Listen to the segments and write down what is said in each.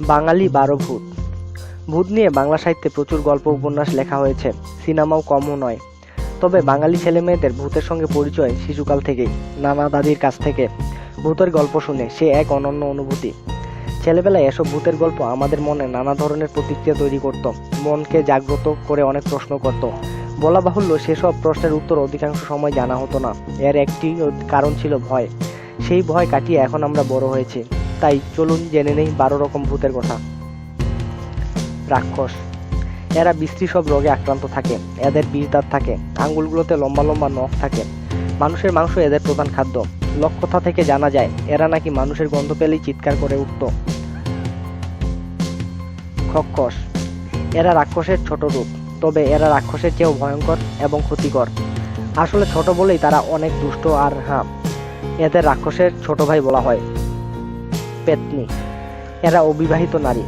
বাঙালি বারো ভূত। ভূত নিয়ে বাংলা সাহিত্যে প্রচুর গল্প উপন্যাস লেখা হয়েছে, সিনেমাও কমও নয়। তবে বাঙালি ছেলেমেয়েদের ভূতের সঙ্গে পরিচয় শিশুকাল থেকেই, নানা দাদির কাছ থেকে। ভূতের গল্প শুনে সে এক অনন্য অনুভূতি। ছেলেবেলায় এসব ভূতের গল্প আমাদের মনে নানা ধরনের প্রতিক্রিয়া তৈরি করত, মনকে জাগ্রত করে অনেক প্রশ্ন করত। বলা বাহুল্য সেসব প্রশ্নের উত্তর অধিকাংশ সময় জানা হতো না। এর একটি কারণ ছিল ভয়। সেই ভয় কাটিয়ে এখন আমরা বড় হয়েছি। তাই চলুন জেনে নেই বারো রকম ভূতের কথা। রাক্ষস। এরা বিশ্রী সব রোগে আক্রান্ত থাকে, এদের বিষ দাঁত থাকে, আঙ্গুলগুলোতে লম্বা লম্বা নখ থাকে। মানুষের মাংস এদের প্রধান খাদ্য। লোককথা থেকে জানা যায়, এরা নাকি মানুষের গন্ধ পেলেই চিৎকার করে উঠত। খক্ষস এরা রাক্ষসের ছোট রূপ, তবে এরা রাক্ষসের চেয়েও ভয়ঙ্কর এবং ক্ষতিকর। আসলে ছোট বলেই তারা অনেক দুষ্ট আর হ্যাঁ এদের রাক্ষসের ছোট ভাই বলা হয়। পেতনি। এরা অবিবাহিত নারী।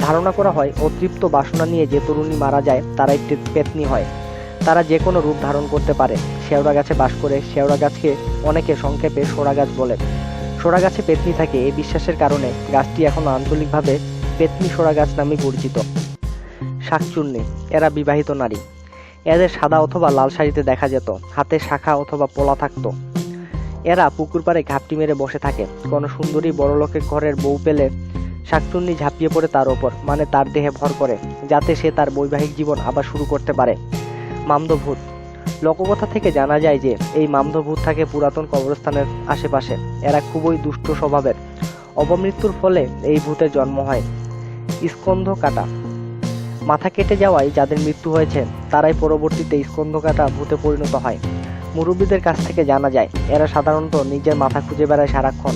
ধারণা করা হয়, অতৃপ্ত বাসনা নিয়ে যে তরুণী মারা যায়, তারা একটি পেতনি হয়। তারা যে কোনো রূপ ধারণ করতে পারে। শেওড়া গাছে বাস করে, শেওড়া গাছকে অনেকে সংক্ষেপে সোড়া গাছ বলে। সোড়া গাছে পেতনি থাকে এই বিশ্বাসের কারণে গাছটি এখনও আঞ্চলিকভাবে পেতনি সোড়া গাছ নামে পরিচিত। শাকচুন্নি এরা বিবাহিত নারী। এদের সাদা অথবা লাল শাড়িতে দেখা যেত। হাতে শাখা অথবা পোলা থাকতো। এরা পুকুর পাড়ে ঘাপটি মেরে বসে থাকে। কোনো সুন্দরী বড়লোকের ঘরের বউ পেলে শাকচুন্নি ঝাঁপিয়ে পড়ে তার ওপর মানে তার দেহে ভর করে, যাতে সে তার বৈবাহিক জীবন আবার শুরু করতে পারে। মামদভূত। লোককথা থেকে জানা যায় যে, এই মামদভূত থাকে পুরাতন কবরস্থানের আশেপাশে। এরা খুবই দুষ্ট স্বভাবের। অপমৃত্যুর ফলে এই ভূতের জন্ম হয়। স্কন্ধ কাটা। মাথা কেটে যাওয়ায় যাদের মৃত্যু হয়েছে, তারাই পরবর্তীতে স্কন্ধ কাটা ভূতে পরিণত হয়। মুরব্বীদের কাছ থেকে জানা যায়, এরা সাধারণত নিজের মাথা খুঁজে বেড়ায় সারাক্ষণ।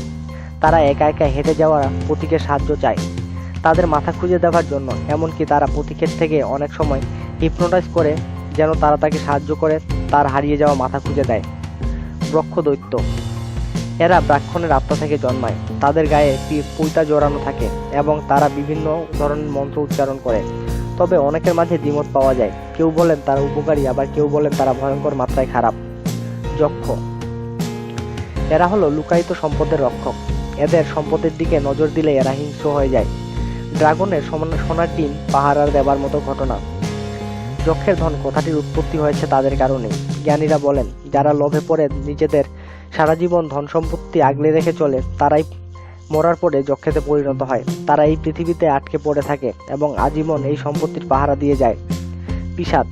তারা একা একা হেঁটে যাওয়া পথিকের সাহায্য চায়। তাদের মাথা খুঁজে দেওয়ার জন্য, এমনকি তারা পথিকের থেকে অনেক সময় হিপনোটাইজ করে যেন তারা তাকে সাহায্য করে, তার হারিয়ে যাওয়া মাথা খুঁজে দেয়। ব্রক্ষ দৈত্য। এরা ব্রাক্ষণের আত্মা থেকে জন্মায়। তাদের গায়ে পি- পৈতা জড়ানো থাকে এবং তারা বিভিন্ন ধরনের মন্ত্র উচ্চারণ করে। তবে অনেকের মাঝে দ্বিমত পাওয়া যায়। কেউ বলেন তারা উপকারী, আবার কেউ বলেন তারা ভয়ঙ্কর মাত্রায় খারাপ। যক্ষ এরা হলো লুকায়িত সম্পদের রক্ষক। এদের সম্পদের দিকে নজর দিলে এরা হিংস্র হয়ে যায়। ড্রাগনের সোনার ডিম পাহারার দেবার মতো ঘটনা। যক্ষের ধন কথাটির উৎপত্তি হয়েছে তাদের কারণে। জ্ঞানীরা বলেন, যারা লোভে পড়ে নিজেদের সারা জীবন ধন সম্পত্তি আগলে রেখে চলে, তারাই মরার পরে যক্ষেতে পরিণত হয়। তারা এই পৃথিবীতে আটকে পড়ে থাকে এবং আজীবন এই সম্পত্তির পাহারা দিয়ে যায়। পিসাচ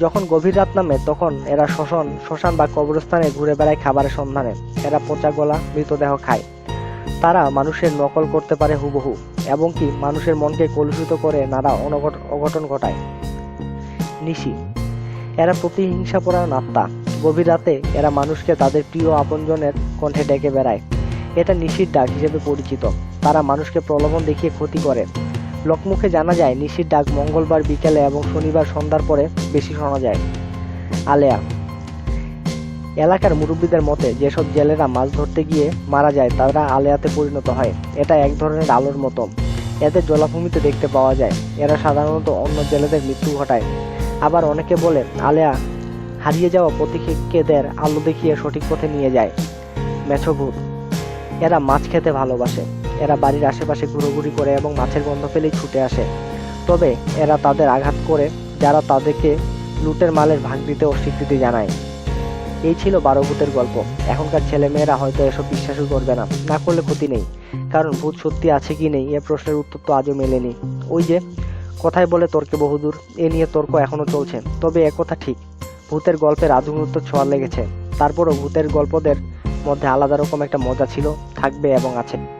যখন গভীর রাত নামে, তখন এরা শ্মশান শ্মশান বা কবরস্থানে ঘুরে বেড়ায় খাবারের সন্ধানে। এরা পচা গলা, মৃতদেহ খায়। তারা মানুষের নকল করতে পারে হুবহু এবং কি মানুষের মনকে কলুষিত করে নানা অঘটন ঘটায়। নিশি, এরা প্রতিহিংসাপরায়ণ আত্মা। গভীর রাতে এরা মানুষকে তাদের প্রিয় আপনজনের কণ্ঠে ডেকে বেড়ায়। এটা নিশির ডাক হিসেবে পরিচিত। তারা মানুষকে প্রলোভন দেখিয়ে ক্ষতি করে। লোকমুখে জানা যায়, নিশির ডাক মঙ্গলবার বিকেলে এবং শনিবার সন্ধ্যার পরে বেশি শোনা যায়। আলেয়া, এলাকার মুরব্বীদের মতে, যেসব জেলেরা মাছ ধরতে গিয়ে মারা যায়, তারা আলেয়াতে পরিণত হয়। এটা এক ধরনের আলোর মতো। এদের জলাভূমিতে দেখতে পাওয়া যায়, এরা সাধারণত অন্য জেলেদের মৃত্যু ঘটায়। আবার অনেকে বলে, আলেয়া, হারিয়ে যাওয়া প্রতীক্ষীদের আলো দেখিয়ে সঠিক পথে নিয়ে যায়। মেছভূত, এরা মাছ খেতে ভালোবাসে। এরা বাড়ির আশেপাশে ঘুরোঘুরি করে এবং মাছের গন্ধ পেলেই ছুটে আসে। তবে এরা তাদের আঘাত করে, যারা তাদেরকে লুটের মালের ভাগ দিতে অস্বীকৃতি জানায়। এই ছিল বারো ভূতের গল্প। এখনকার ছেলেমেয়েরা হয়তো এসব বিশ্বাসই করবে না। না করলে ক্ষতি নেই। কারণ ভূত সত্যি আছে কি নেই, এ প্রশ্নের উত্তর তো আজও মেলেনি। ওই যে, কথায় বলে তর্কে বহুদূর, এ নিয়ে তর্ক এখনও চলছে। তবে একথা ঠিক। ভূতের গল্পের আধুনিকত্ব ছোঁয়া লেগেছে। তারপরও ভূতের গল্পদের মধ্যে আলাদা রকম একটা মজা ছিল, থাকবে এবং আছে।